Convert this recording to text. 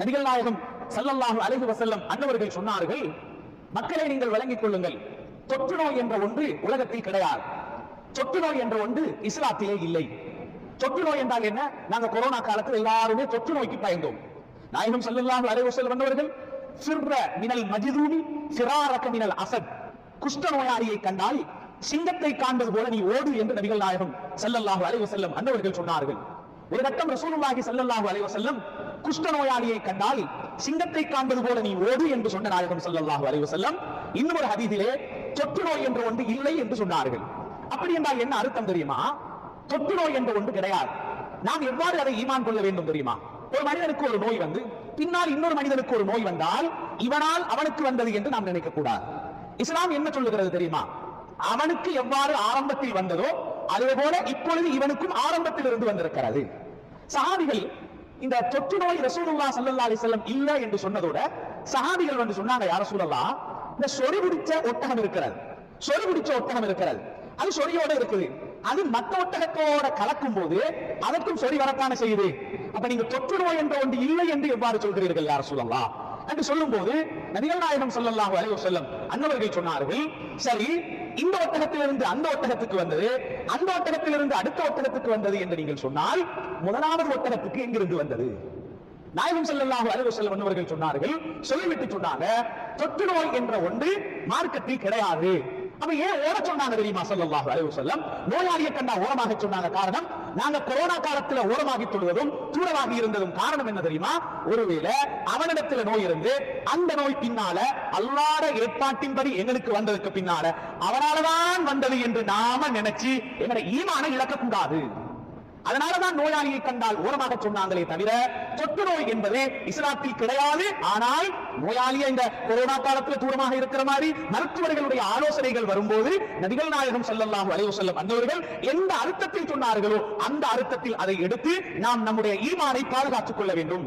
நபிகள் நாயகம் சல்லல்லாஹு அலைஹி வசல்லம் அன்னவர்கள் சொன்னார்கள் மக்களை நீங்கள் வழங்கிக் கொள்ளுங்கள். தொற்று நோய் என்ற ஒன்று உலகத்தில் கிடையாது. தொற்று நோய் என்ற ஒன்று இஸ்லாத்திலே இல்லை. தொற்று நோய் என்றால் என்ன? நாங்க கொரோனா காலத்தில் எல்லாருமே தொற்று நோய்க்கு பயந்தோம். நாயகம் சல்லல்லாஹு அலைஹி வசல்லம் வந்தவர்கள் சிர்ர மினல் மஜிதூனி சிராரக மினல் அசத். குஷ்ட நோயாளியை கண்டால் சிங்கத்தை காண்பது போல நீ ஓடு என்று நபிகள் நாயகம் ஸல்லல்லாஹு அலைஹி வஸல்லம் அன்னவர்கள் சொன்னார்கள். ஒரு கட்டம் ரசூலுல்லாஹி ஸல்லல்லாஹு அலைஹி வஸல்லம் குஷ்ட நோயாளியை கண்டால் சிங்கத்தை காண்பது போல நீ ஓடு என்று சொன்ன நாயகம் ஸல்லல்லாஹு அலைவு செல்லம் இன்னும் ஒரு ஹதீதிலே தொற்று நோய் என்று ஒன்று இல்லை என்று சொன்னார்கள். அப்படி என்றால் என்ன அர்த்தம் தெரியுமா? தொற்று நோய் என்று ஒன்று கிடையாது. நாம் எவ்வாறு அதை ஈமான் கொள்ள வேண்டும் தெரியுமா? ஒரு மனிதனுக்கு ஒரு நோய் வந்து பின்னால் இன்னொரு மனிதனுக்கு ஒரு நோய் வந்தால் இவனால் அவனுக்கு வந்தது என்று நாம் நினைக்க கூடாது. இஸ்லாம் என்ன சொல்லுகிறது தெரியுமா? அவனுக்கு எவ்வாறு ஆரம்பத்தில் வந்ததோ அதே போல இப்பொழுது இவனுக்கும் ஆரம்பத்தில் இருந்து வந்திருக்கிறது. சஹாபிகள் இந்த தொற்று நோய் ரசூலுல்லா சல்லா அலைஹி இல்ல என்று சொன்னதோட சஹாபிகள் வந்து சொன்னாங்க யார சூழல்லா இந்த சொறி பிடிச்ச ஒட்டகம் இருக்கிறது. சொறி பிடிச்ச ஒட்டகம் இருக்கிறது. அது சொறியோட இருக்குது. அது மத்த ஒட்டகத்தோட கலக்கும் போது அதற்கும் சொறி வரத்தானே செய்யுது. அப்ப நீங்க தொற்று நோய் என்ற ஒன்று இல்லை என்று எவ்வாறு சொல்கிறீர்கள் யார சொல்லலாம் என்று சொல்லும் போது நபிகள் நாயகம் சொல்லலாம் அலைவு செல்லம் அன்னவர்கள் சொன்னார்கள் சரி இந்த ஒட்டகத்திலிருந்து அந்த ஒட்டகத்துக்கு வந்தது அந்த ஒட்டகத்திலிருந்து அடுத்த ஒட்டகத்துக்கு வந்தது என்று நீங்கள் சொன்னால் முதலாவது ஒட்டகத்துக்கு எங்கிருந்து வந்தது? நாயகம் ஸல்லல்லாஹு அலைவு செல்லும் அன்னவர்கள் சொன்னார்கள் சொல்லிவிட்டு சொன்னாங்க தொற்று நோய் என்ற ஒன்று மார்க்கத்தில் கிடையாது. அப்ப ஏன் ஓட சொன்னாங்க தெரியுமா ஸல்லல்லாஹு அலைஹி வஸல்லம்? நோயாளியை கண்டா ஓரமாக சொன்னாங்க காரணம் நாங்க கொரோனா காலத்துல ஓரமாகி தொழுவதும் தூரமாகி இருந்ததும் காரணம் என்ன தெரியுமா? ஒருவேளை அவனிடத்துல நோய் இருந்து அந்த நோய் பின்னால அல்லாத ஏற்பாட்டின்படி எங்களுக்கு வந்ததுக்கு பின்னால அவனாலதான் வந்தது என்று நாம நினைச்சு எங்களை ஈமான இழக்க கூடாது அதனாலதான் நோயாளியை கண்டால் ஓரமாக சொன்னாங்களே தவிர தொற்று நோய் என்பது இஸ்லாத்தில் கிடையாது. ஆனால் நோயாளியை இந்த கொரோனா காலத்துல தூரமாக இருக்கிற மாதிரி மருத்துவர்களுடைய ஆலோசனைகள் வரும்போது நபிகள் நாயகம் ஸல்லல்லாஹு அலைஹி வஸல்லம் வந்தவர்கள் எந்த அர்த்தத்தில் சொன்னார்களோ அந்த அர்த்தத்தில் அதை எடுத்து நாம் நம்முடைய ஈமானை பாதுகாத்துக் கொள்ள வேண்டும்.